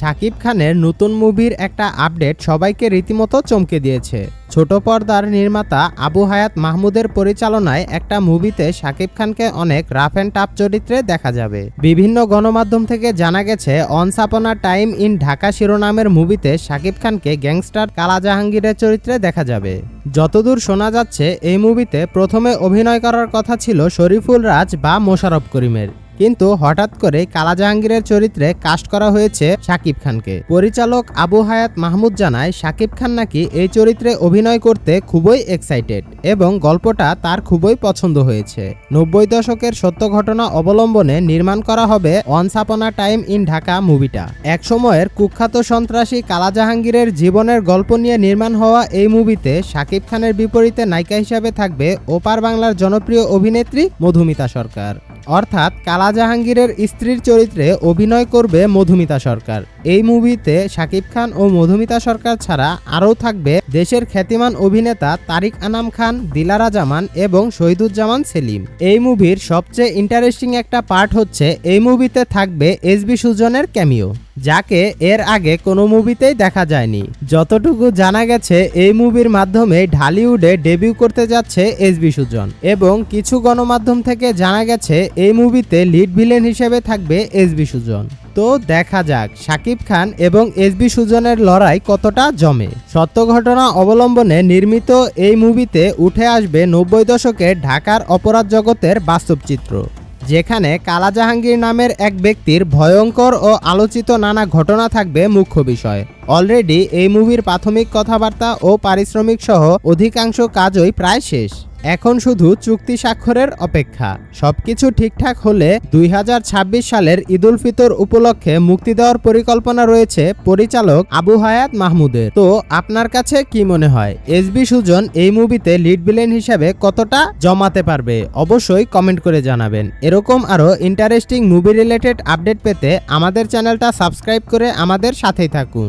শাকিব খানের নতুন মুভির একটা আপডেট সবাইকে রীতিমতো চমকে দিয়েছে। ছোট পর্দার নির্মাতা আবু হায়াত মাহমুদের পরিচালনায় একটা মুভিতে শাকিব খানকে অনেক রাফ অ্যান্ড টাফ চরিত্রে দেখা যাবে। বিভিন্ন গণমাধ্যম থেকে জানা গেছে অনসাপনা টাইম ইন ঢাকা শিরোনামের মুভিতে শাকিব খানকে গ্যাংস্টার কালা জাহাঙ্গীরের চরিত্রে দেখা যাবে। যতদূর শোনা যাচ্ছে, এই মুভিতে প্রথমে অভিনয় করার কথা ছিল শরীফুল রাজ বা মোশারফ করিমের। কিন্তু হঠাৎ করে কালা জাহাঙ্গীরের চরিত্রে কাস্ট করা হয়েছে শাকিব খানকে। পরিচালক আবু হায়াত মাহমুদ জানায়, শাকিব খান নাকি এই চরিত্রে অভিনয় করতে খুবই এক্সাইটেড এবং গল্পটা তার খুবই পছন্দ হয়েছে। নব্বই দশকের সত্য ঘটনা অবলম্বনে নির্মাণ করা হবে অনসাপনা টাইম ইন ঢাকা মুভিটা একসময়ের কুখ্যাত সন্ত্রাসী কালা জাহাঙ্গীরের জীবনের গল্প নিয়ে নির্মাণ হওয়া এই মুভিতে শাকিব খানের বিপরীতে নায়িকা হিসাবে থাকবে ওপার বাংলার জনপ্রিয় অভিনেত্রী মধুমিতা সরকার। অর্থাৎ কালা জাহাঙ্গীরের স্ত্রীর চরিত্রে অভিনয় করবে মধুমিতা সরকার। এই মুভিতে শাকিব খান ও মধুমিতা সরকার ছাড়া আরও থাকবে দেশের খ্যাতিমান অভিনেতা তারিক আনাম খান, দিলারা জামান এবং শহীদুজ্জামান সেলিম। এই মুভির সবচেয়ে ইন্টারেস্টিং একটা পার্ট হচ্ছে এই মুভিতে থাকবে এসবি সুজনের ক্যামিও যাকে এর আগে কোনো মুভিতেই দেখা যায়নি। যতটুকু জানা গেছে, এই মুভির মাধ্যমে ঢালিউডে ডেবিউ করতে যাচ্ছে এসবি সুজন এবং কিছু গণমাধ্যম থেকে জানা গেছে, এই মুভিতে লিড ভিলেন হিসেবে থাকবে এস বি সুজন। তো দেখা যাক। শাকিব খান এবং এস বি সুজনের লড়াই কতটা জমে? সত্য ঘটনা অবলম্বনে নির্মিত এই মুভিতে উঠে আসবে নব্বই দশকে ঢাকার অপরাধ জগতের বাস্তব চিত্র যেখানে কালা জাহাঙ্গীর নামের এক ব্যক্তির ভয়ঙ্কর ও আলোচিত নানা ঘটনা থাকবে মুখ্য বিষয়। অলরেডি এই মুভির প্রাথমিক কথাবার্তা ও পারিশ্রমিক সহ অধিকাংশ কাজই প্রায় শেষ। এখন শুধু চুক্তি স্বাক্ষরের অপেক্ষা। সবকিছু ঠিকঠাক হলে দুই হাজার ছাব্বিশ সালের ঈদুল ফিতর উপলক্ষে মুক্তি দেওয়ার পরিকল্পনা রয়েছে পরিচালক আবু হায়াত মাহমুদের। তো আপনার কাছে কি মনে হয়? এসবি সুজন এই মুভিতে লিড ভিলেন হিসেবে কতটা জমাতে পারবে? অবশ্যই কমেন্ট করে জানাবেন। এরকম আরও ইন্টারেস্টিং মুভি রিলেটেড আপডেট পেতে আমাদের চ্যানেলটা সাবস্ক্রাইব করে আমাদের সাথেই থাকুন।